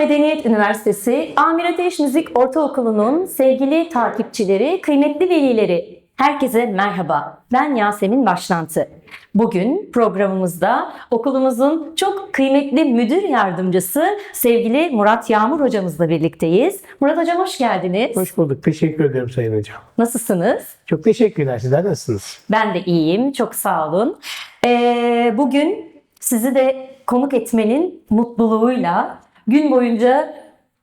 Medeniyet Üniversitesi Amir Ateş Müzik Ortaokulu'nun sevgili takipçileri, kıymetli velileri, herkese merhaba. Ben Yasemin Başlantı. Bugün programımızda okulumuzun çok kıymetli müdür yardımcısı sevgili Murat Yağmur hocamızla birlikteyiz. Murat hocam hoş geldiniz. Hoş bulduk. Teşekkür ederim Sayın Hocam. Nasılsınız? Çok teşekkürler. Sizler nasılsınız? Ben de iyiyim. Çok sağ olun. Ee, bugün sizi de konuk etmenin mutluluğuyla gün boyunca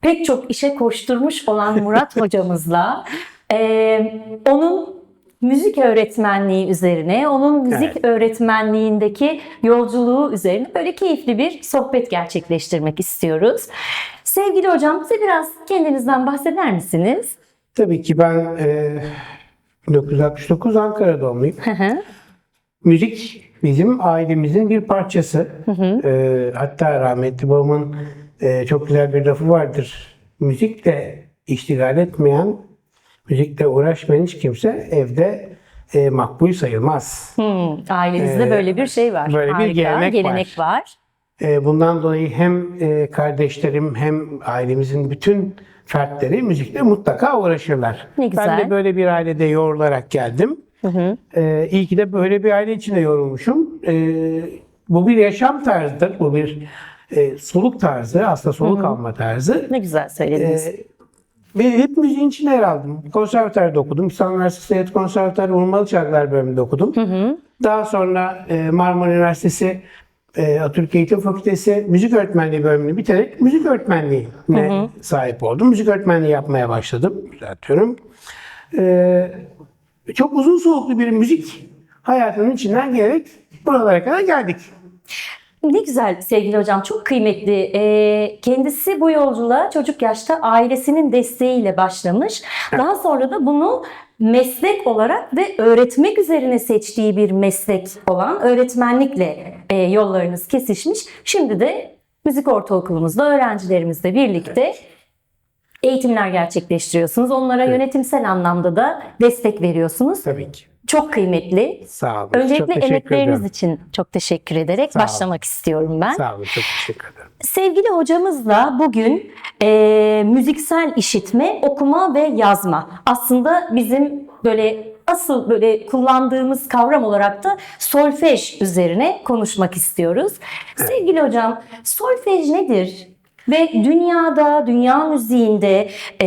pek çok işe koşturmuş olan Murat hocamızla e, onun müzik öğretmenliği üzerine, onun müzik Evet. öğretmenliğindeki yolculuğu üzerine böyle keyifli bir sohbet gerçekleştirmek istiyoruz. Sevgili hocam bize biraz kendinizden bahseder misiniz? Tabii ki ben e, 1969 Ankara doğumluyum. Hı hı. Müzik bizim ailemizin bir parçası. E, hatta rahmetli babamın e, çok güzel bir lafı vardır. Müzikle iştigal etmeyen, müzikle uğraşmayan hiç kimse evde e, makbul sayılmaz. Hmm, ailenizde Ee, böyle bir şey var. böyle bir gelenek var. var. E, Bundan dolayı hem e, kardeşlerim hem ailemizin bütün fertleri müzikle mutlaka uğraşırlar. Ne güzel. Ben de böyle bir ailede yoğrularak geldim. E, iyi ki de böyle bir aile içinde yorulmuşum. E, bu bir yaşam tarzıdır. Bu bir e, soluk tarzı, aslında soluk alma tarzı. Ne güzel söylediniz. E, ve hep müziğin içine yer aldım. Konservatuarda okudum. İstanbul Üniversitesi Devlet Konservatuarı Vurmalı Çalgılar bölümünde okudum. Daha sonra e, Marmara Üniversitesi e, Atatürk Eğitim Fakültesi Müzik Öğretmenliği bölümünü bitirerek müzik öğretmenliğine sahip oldum. Müzik öğretmenliği yapmaya başladım. Düzeltiyorum. E, çok uzun soluklu bir müzik hayatının içinden gelerek buralara kadar geldik. Ne güzel sevgili hocam, çok kıymetli. Ee, kendisi bu yolculuğa çocuk yaşta ailesinin desteğiyle başlamış. Daha sonra da bunu meslek olarak ve öğretmek üzerine seçtiği bir meslek olan öğretmenlikle e, yollarınız kesişmiş. Şimdi de müzik ortaokulumuzda öğrencilerimizle birlikte eğitimler gerçekleştiriyorsunuz. Onlara yönetimsel anlamda da destek veriyorsunuz. Tabii ki. Çok kıymetli. Sağ olun. çok Öncelikle teşekkür emekleriniz ederim. için çok teşekkür ederek Sağ olun. başlamak istiyorum ben. Sağ olun. Çok teşekkür ederim. Sevgili hocamızla bugün e, müziksel işitme, okuma ve yazma. Aslında bizim böyle asıl böyle kullandığımız kavram olarak da solfej üzerine konuşmak istiyoruz. Sevgili hocam, solfej nedir? Ve dünyada, dünya müziğinde e,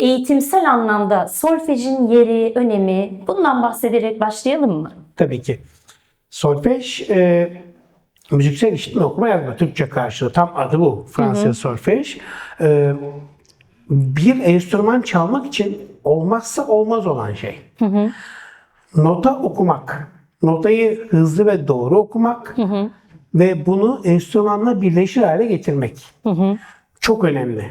eğitimsel anlamda solfejin yeri, önemi bundan bahsederek başlayalım mı? Tabii ki. Solfej e, müziksel işitme okuma yazma Türkçe karşılığı tam adı bu Fransız solfej. E, bir enstrüman çalmak için olmazsa olmaz olan şey. Nota okumak. Notayı hızlı ve doğru okumak ve bunu enstrümanla birleşir hale getirmek. Çok önemli.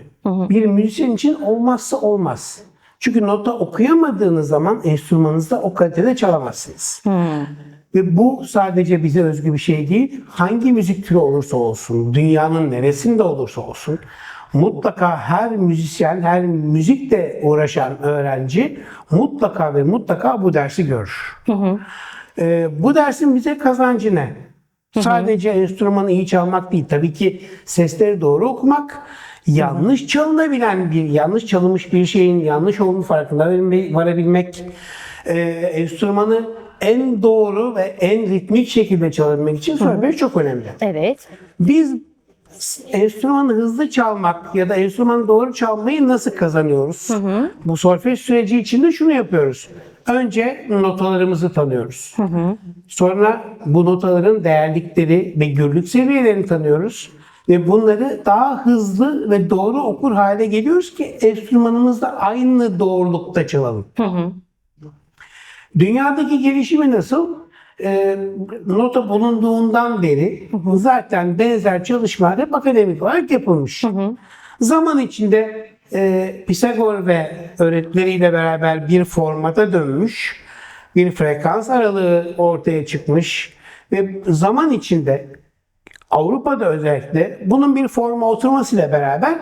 Bir müzisyen için olmazsa olmaz. Çünkü nota okuyamadığınız zaman enstrümanınızda o kalitede çalamazsınız. Ve bu sadece bize özgü bir şey değil. Hangi müzik türü olursa olsun, dünyanın neresinde olursa olsun mutlaka her müzisyen, her müzikle uğraşan öğrenci mutlaka ve mutlaka bu dersi görür. Ee, bu dersin bize kazancı ne? Sadece enstrümanı iyi çalmak değil. Tabii ki sesleri doğru okumak, yanlış çalınabilen bir, yanlış çalınmış bir şeyin yanlış olduğunu farkına varılme- varabilmek, e, enstrümanı en doğru ve en ritmik şekilde çalabilmek için solfej çok önemli. Evet. Biz enstrümanı hızlı çalmak ya da enstrümanı doğru çalmayı nasıl kazanıyoruz? Bu solfej süreci içinde şunu yapıyoruz. Önce notalarımızı tanıyoruz. Sonra bu notaların değerlikleri ve gürlük seviyelerini tanıyoruz. Ve bunları daha hızlı ve doğru okur hale geliyoruz ki enstrümanımızda aynı doğrulukta çalalım. Dünyadaki gelişimi nasıl? Ee, nota bulunduğundan beri zaten benzer çalışmalar hep akademik olarak yapılmış. Zaman içinde e, Pisagor ve öğretileriyle beraber bir formata dönmüş, bir frekans aralığı ortaya çıkmış ve zaman içinde Avrupa'da özellikle bunun bir forma oturmasıyla beraber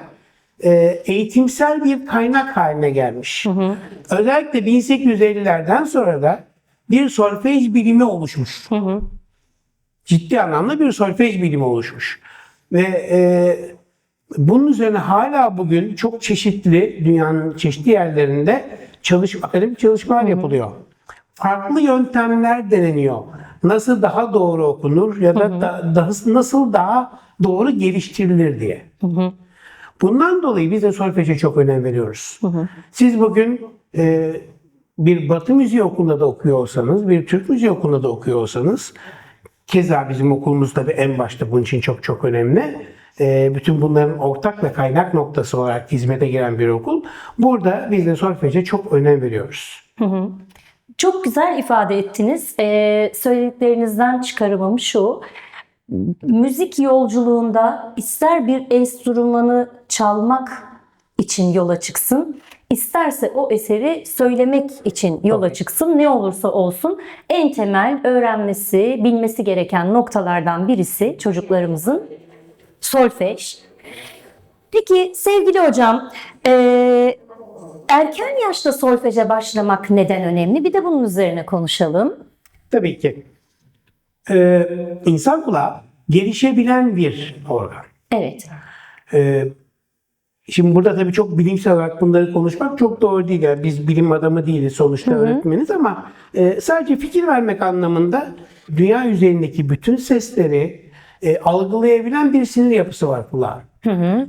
e, eğitimsel bir kaynak haline gelmiş. Özellikle 1850'lerden sonra da bir solfej bilimi oluşmuş. Ciddi anlamda bir solfej bilimi oluşmuş. Ve e, Bunun üzerine hala bugün çok çeşitli dünyanın çeşitli yerlerinde çalış, akademik çalışmalar yapılıyor. Farklı yöntemler deneniyor. Nasıl daha doğru okunur ya da, da- daha, nasıl daha doğru geliştirilir diye. Bundan dolayı biz de solfeje çok önem veriyoruz. Siz bugün e, bir Batı müziği okulunda da okuyor olsanız, bir Türk müziği okulunda da okuyor olsanız, keza bizim okulumuz tabii en başta bunun için çok çok önemli. E, bütün bunların ortak ve kaynak noktası olarak hizmete giren bir okul. Burada biz de solfeje çok önem veriyoruz. Çok güzel ifade ettiniz. Ee, söylediklerinizden çıkarımım şu. Müzik yolculuğunda ister bir enstrümanı çalmak için yola çıksın, isterse o eseri söylemek için yola Tabii. çıksın. Ne olursa olsun en temel öğrenmesi, bilmesi gereken noktalardan birisi çocuklarımızın solfej. Peki sevgili hocam, eee, erken yaşta solfeje başlamak neden önemli? Bir de bunun üzerine konuşalım. Tabii ki. E, insan kulağı gelişebilen bir organ. Evet. Ee, şimdi burada tabii çok bilimsel olarak bunları konuşmak çok doğru değil. Yani biz bilim adamı değiliz sonuçta öğretmeniz ama e, sadece fikir vermek anlamında dünya üzerindeki bütün sesleri e, algılayabilen bir sinir yapısı var kulağın.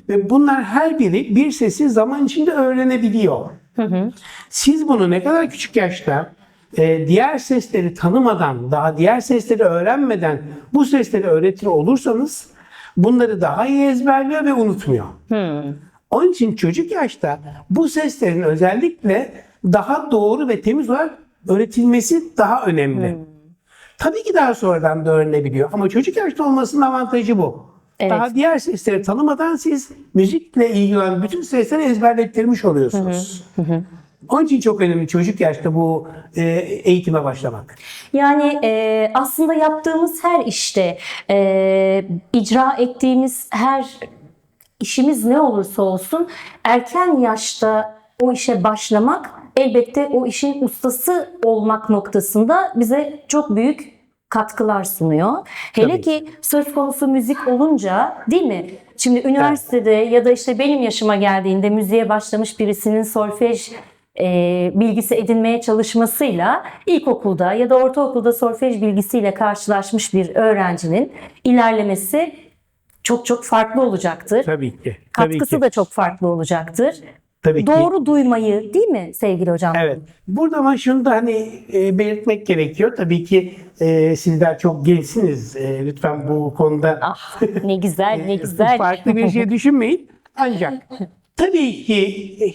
Ve bunlar her biri bir sesi zaman içinde öğrenebiliyor. Siz bunu ne kadar küçük yaşta e, diğer sesleri tanımadan, daha diğer sesleri öğrenmeden bu sesleri öğretir olursanız bunları daha iyi ezberliyor ve unutmuyor. Onun için çocuk yaşta bu seslerin özellikle daha doğru ve temiz olarak öğretilmesi daha önemli. Tabii ki daha sonradan da öğrenebiliyor ama çocuk yaşta olmasının avantajı bu. Evet. Daha diğer sesleri tanımadan siz müzikle ilgili olan bütün sesleri ezberlettirmiş oluyorsunuz. Onun için çok önemli çocuk yaşta bu e, eğitime başlamak. Yani e, aslında yaptığımız her işte, e, icra ettiğimiz her işimiz ne olursa olsun erken yaşta o işe başlamak elbette o işin ustası olmak noktasında bize çok büyük katkılar sunuyor. Hele Tabii. ki söz konusu müzik olunca değil mi? Şimdi üniversitede ya da işte benim yaşıma geldiğinde müziğe başlamış birisinin solfej e, bilgisi edinmeye çalışmasıyla ilkokulda ya da ortaokulda solfej bilgisiyle karşılaşmış bir öğrencinin ilerlemesi çok çok farklı olacaktır. Tabii ki. Tabii Katkısı ki. da çok farklı olacaktır. Tabii ki. Doğru duymayı değil mi sevgili hocam? Evet. Burada ama şunu da hani e, belirtmek gerekiyor. Tabii ki e, sizler çok gençsiniz. E, lütfen bu konuda Ah ne güzel ne güzel. farklı bir şey düşünmeyin. Ancak tabii ki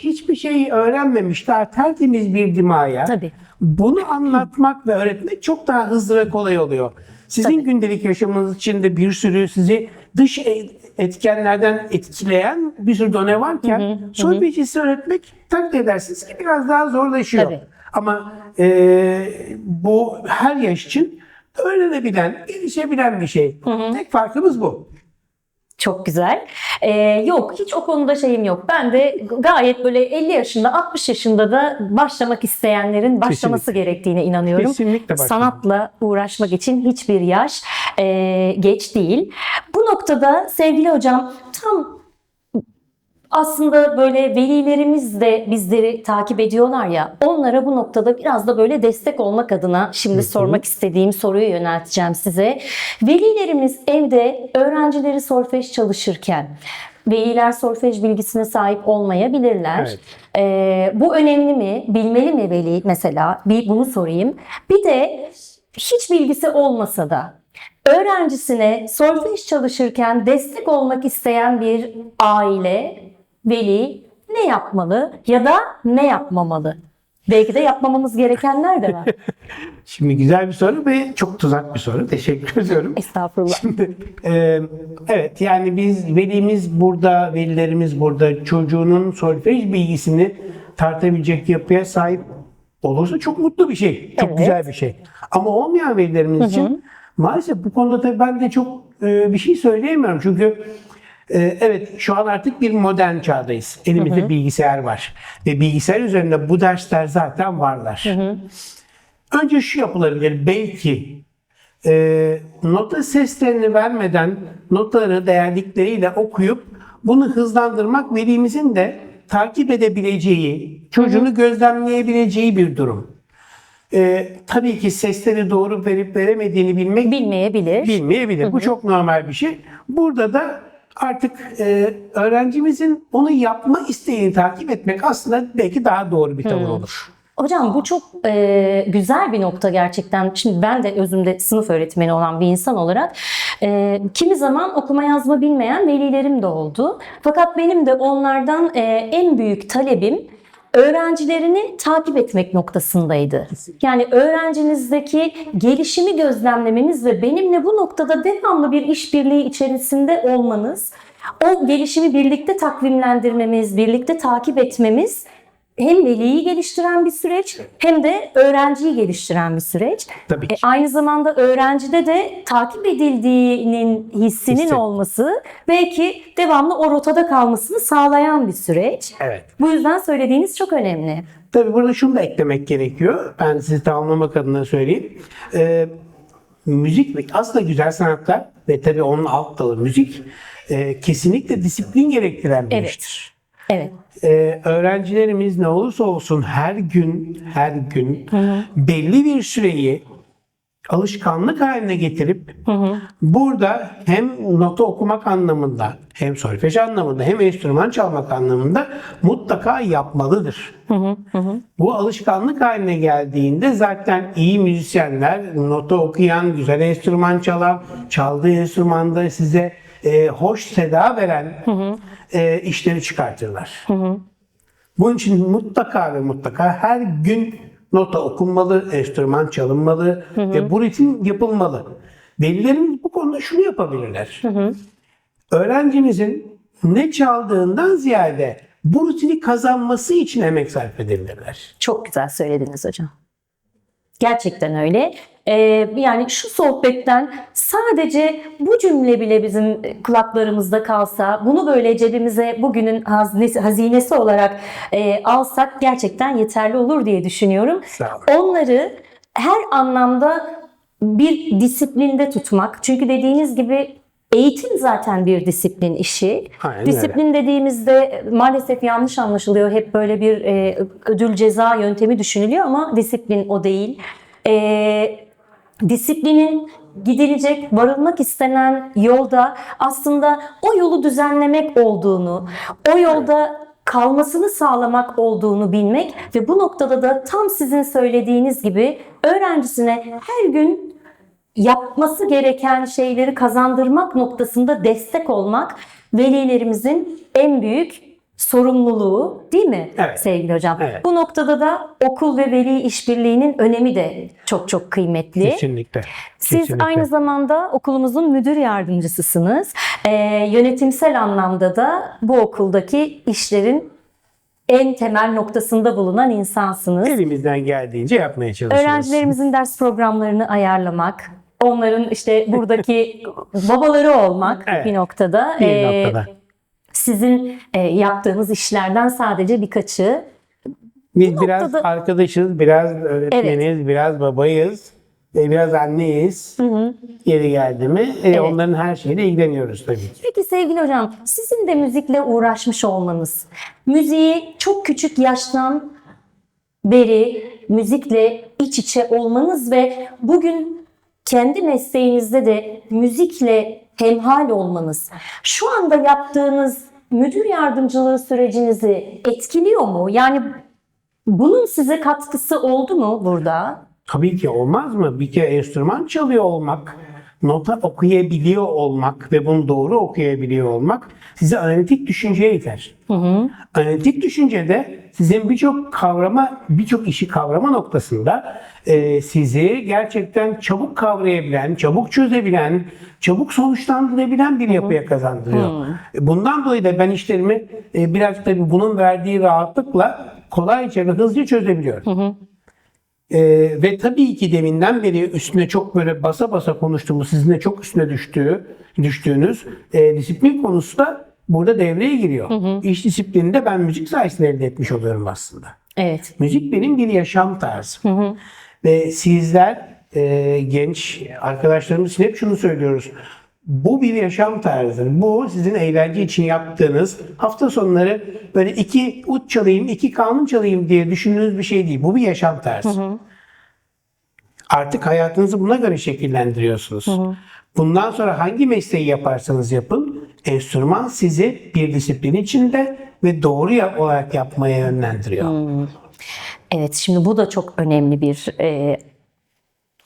hiçbir şey öğrenmemiş daha tertemiz bir dimaya Tabii. bunu anlatmak ve öğretmek çok daha hızlı ve kolay oluyor. Sizin Tabii. gündelik yaşamınız içinde bir sürü sizi dış e- etkenlerden etkileyen bir sürü done varken solfeji size öğretmek takdir edersiniz ki biraz daha zorlaşıyor. Tabii. Ama e, bu her yaş için öğrenebilen, gelişebilen bir şey. Tek farkımız bu. Çok güzel. Ee, yok hiç o konuda şeyim yok. Ben de gayet böyle 50 yaşında 60 yaşında da başlamak isteyenlerin başlaması Kesinlikle. gerektiğine inanıyorum. Kesinlikle başlamak. Sanatla uğraşmak için hiçbir yaş e, geç değil. Bu noktada sevgili hocam tam aslında böyle velilerimiz de bizleri takip ediyorlar ya onlara bu noktada biraz da böyle destek olmak adına şimdi sormak istediğim soruyu yönelteceğim size. Velilerimiz evde öğrencileri solfej çalışırken veliler solfej bilgisine sahip olmayabilirler. Evet. Ee, bu önemli mi? Bilmeli mi veli mesela? Bir bunu sorayım. Bir de hiç bilgisi olmasa da öğrencisine solfej çalışırken destek olmak isteyen bir aile, veli ne yapmalı ya da ne yapmamalı? Belki de yapmamamız gerekenler de var. Şimdi güzel bir soru ve çok tuzak bir soru. Teşekkür ediyorum. Estağfurullah. Şimdi, e, evet yani biz velimiz burada, velilerimiz burada çocuğunun solfej bilgisini tartabilecek yapıya sahip olursa çok mutlu bir şey. Çok Evet. güzel bir şey. Ama olmayan velilerimiz için maalesef bu konuda tabii ben de çok e, bir şey söyleyemiyorum. Çünkü e, evet şu an artık bir modern çağdayız. Elimizde bilgisayar var. Ve bilgisayar üzerinde bu dersler zaten varlar. Önce şu yapılabilir belki e, nota seslerini vermeden notaları değerlikleriyle okuyup Bunu hızlandırmak velimizin de takip edebileceği, çocuğunu gözlemleyebileceği bir durum. Ee, tabii ki sesleri doğru verip veremediğini bilmek Bilmeyebilir. bilmeyebilir. Bu çok normal bir şey. Burada da artık e, öğrencimizin onu yapma isteğini takip etmek aslında belki daha doğru bir tavır olur. Hocam bu çok e, güzel bir nokta gerçekten. Şimdi ben de özümde sınıf öğretmeni olan bir insan olarak e, kimi zaman okuma yazma bilmeyen velilerim de oldu. Fakat benim de onlardan e, en büyük talebim öğrencilerini takip etmek noktasındaydı. Yani öğrencinizdeki gelişimi gözlemlemeniz ve benimle bu noktada devamlı bir işbirliği içerisinde olmanız, o gelişimi birlikte takvimlendirmemiz, birlikte takip etmemiz hem veliyi geliştiren bir süreç hem de öğrenciyi geliştiren bir süreç. Tabii ki. E, aynı zamanda öğrencide de takip edildiğinin hissinin Hissi. olması belki devamlı o rotada kalmasını sağlayan bir süreç. Evet. Bu yüzden söylediğiniz çok önemli. Tabii burada şunu da eklemek gerekiyor. Ben sizi tamamlamak adına söyleyeyim. Ee, müzik ve aslında güzel sanatlar ve tabii onun alt dalı müzik e, kesinlikle disiplin gerektiren bir Evet. iştir. Evet. Ee, öğrencilerimiz ne olursa olsun her gün her gün belli bir süreyi alışkanlık haline getirip burada hem nota okumak anlamında hem solfej anlamında hem enstrüman çalmak anlamında mutlaka yapmalıdır. Bu alışkanlık haline geldiğinde zaten iyi müzisyenler nota okuyan, güzel enstrüman çalan, çaldığı enstrümanda size e, hoş seda veren e, işleri çıkartırlar. Bunun için mutlaka ve mutlaka her gün nota okunmalı, enstrüman çalınmalı ve bu ritim yapılmalı. Velilerimiz bu konuda şunu yapabilirler. Öğrencimizin ne çaldığından ziyade bu rutini kazanması için emek sarf edebilirler. Çok güzel söylediniz hocam. Gerçekten öyle. Ee, yani şu sohbetten sadece bu cümle bile bizim kulaklarımızda kalsa, bunu böyle cebimize bugünün hazinesi, hazinesi olarak e, alsak gerçekten yeterli olur diye düşünüyorum. Onları her anlamda bir disiplinde tutmak. Çünkü dediğiniz gibi eğitim zaten bir disiplin işi. Aynen öyle. Disiplin dediğimizde maalesef yanlış anlaşılıyor. Hep böyle bir e, ödül ceza yöntemi düşünülüyor ama disiplin o değil. E, disiplinin gidilecek, varılmak istenen yolda aslında o yolu düzenlemek olduğunu, o yolda kalmasını sağlamak olduğunu bilmek ve bu noktada da tam sizin söylediğiniz gibi öğrencisine her gün yapması gereken şeyleri kazandırmak noktasında destek olmak velilerimizin en büyük sorumluluğu değil mi Evet. sevgili hocam? Evet. Bu noktada da okul ve veli işbirliğinin önemi de çok çok kıymetli. Kesinlikle. Siz Kesinlikle. aynı zamanda okulumuzun müdür yardımcısısınız. Ee, yönetimsel anlamda da bu okuldaki işlerin en temel noktasında bulunan insansınız. elimizden geldiğince yapmaya çalışıyoruz. Öğrencilerimizin ders programlarını ayarlamak, onların işte buradaki babaları olmak Evet. bir noktada. Bir Ee, noktada. Sizin e, yaptığınız işlerden sadece birkaçı. Biz biraz noktada- arkadaşız, biraz öğretmeniz, biraz babayız, ve biraz anneyiz. Yeri geldi mi e, Evet. onların her şeyle ilgileniyoruz tabii ki. Peki sevgili hocam, sizin de müzikle uğraşmış olmanız, müziği çok küçük yaştan beri müzikle iç içe olmanız ve bugün kendi mesleğinizde de müzikle hemhal olmanız, şu anda yaptığınız müdür yardımcılığı sürecinizi etkiliyor mu? Yani bunun size katkısı oldu mu burada? Tabii ki olmaz mı? Bir kere enstrüman çalıyor olmak, nota okuyabiliyor olmak ve bunu doğru okuyabiliyor olmak size analitik düşünceye iter. Analitik düşüncede sizin birçok kavrama, birçok işi kavrama noktasında e, sizi gerçekten çabuk kavrayabilen, çabuk çözebilen, çabuk sonuçlandırabilen bir yapıya kazandırıyor. E, Bundan dolayı da ben işlerimi e, biraz tabii bunun verdiği rahatlıkla kolayca ve hızlıca çözebiliyorum. Ee, ve tabii ki deminden beri üstüne çok böyle basa basa konuştuğumuz, sizin de çok üstüne düştüğü, düştüğünüz e, disiplin konusu da burada devreye giriyor. İş disiplinini de ben müzik sayesinde elde etmiş oluyorum aslında. Evet. Müzik benim bir yaşam tarzım. Ve sizler e, genç arkadaşlarımız için hep şunu söylüyoruz. Bu bir yaşam tarzı. Bu sizin eğlence için yaptığınız hafta sonları böyle iki uç çalayım, iki kanun çalayım diye düşündüğünüz bir şey değil. Bu bir yaşam tarzı. Artık hayatınızı buna göre şekillendiriyorsunuz. Bundan sonra hangi mesleği yaparsanız yapın, enstrüman sizi bir disiplin içinde ve doğru olarak yapmaya yönlendiriyor. Evet şimdi bu da çok önemli bir e,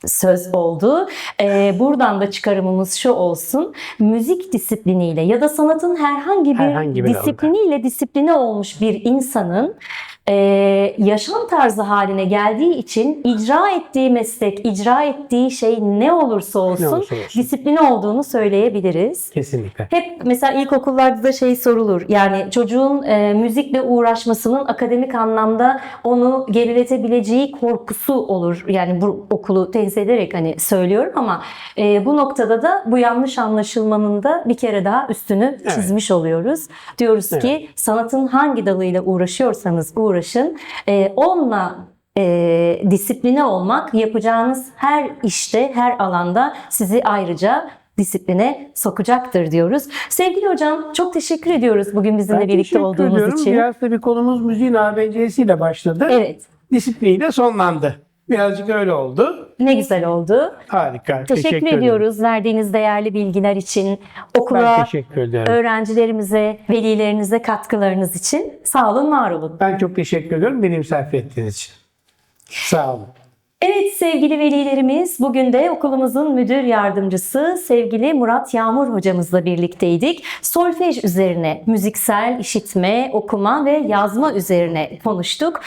söz oldu. E, buradan da çıkarımımız şu olsun. Müzik disipliniyle ya da sanatın herhangi bir, Herhangi bir disipliniyle disipline olmuş bir insanın e, yaşam tarzı haline geldiği için icra ettiği meslek, icra ettiği şey ne olursa olsun, olursa olsun. disipline olduğunu söyleyebiliriz. Kesinlikle. Hep mesela ilkokullarda da şey sorulur. Yani çocuğun e, müzikle uğraşmasının akademik anlamda onu geriletebileceği korkusu olur. Yani bu okulu tenzih ederek hani söylüyorum ama e, bu noktada da bu yanlış anlaşılmanın da bir kere daha üstünü çizmiş oluyoruz. Diyoruz ki sanatın hangi dalıyla uğraşıyorsanız uğraşın. E, onunla e, disipline olmak yapacağınız her işte, her alanda sizi ayrıca disipline sokacaktır diyoruz. Sevgili hocam çok teşekkür ediyoruz bugün bizimle Ben birlikte olduğunuz ediyorum. için. Biraz tabii konumuz müziğin ABC'siyle başladı. Evet. Disipliniyle sonlandı. Birazcık öyle oldu. Ne güzel oldu. Harika. Teşekkür, ederim. ediyoruz verdiğiniz değerli bilgiler için, okula, Ben teşekkür ederim. öğrencilerimize, velilerinize katkılarınız için. Sağ olun, var olun. Ben çok teşekkür ediyorum benim sarf ettiğiniz için. Sağ olun. Evet sevgili velilerimiz bugün de okulumuzun müdür yardımcısı sevgili Murat Yağmur hocamızla birlikteydik. Solfej üzerine müziksel işitme, okuma ve yazma üzerine konuştuk.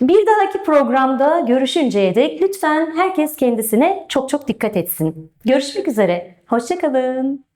Bir dahaki programda görüşünceye dek lütfen herkes kendisine çok çok dikkat etsin. Görüşmek üzere. Hoşçakalın.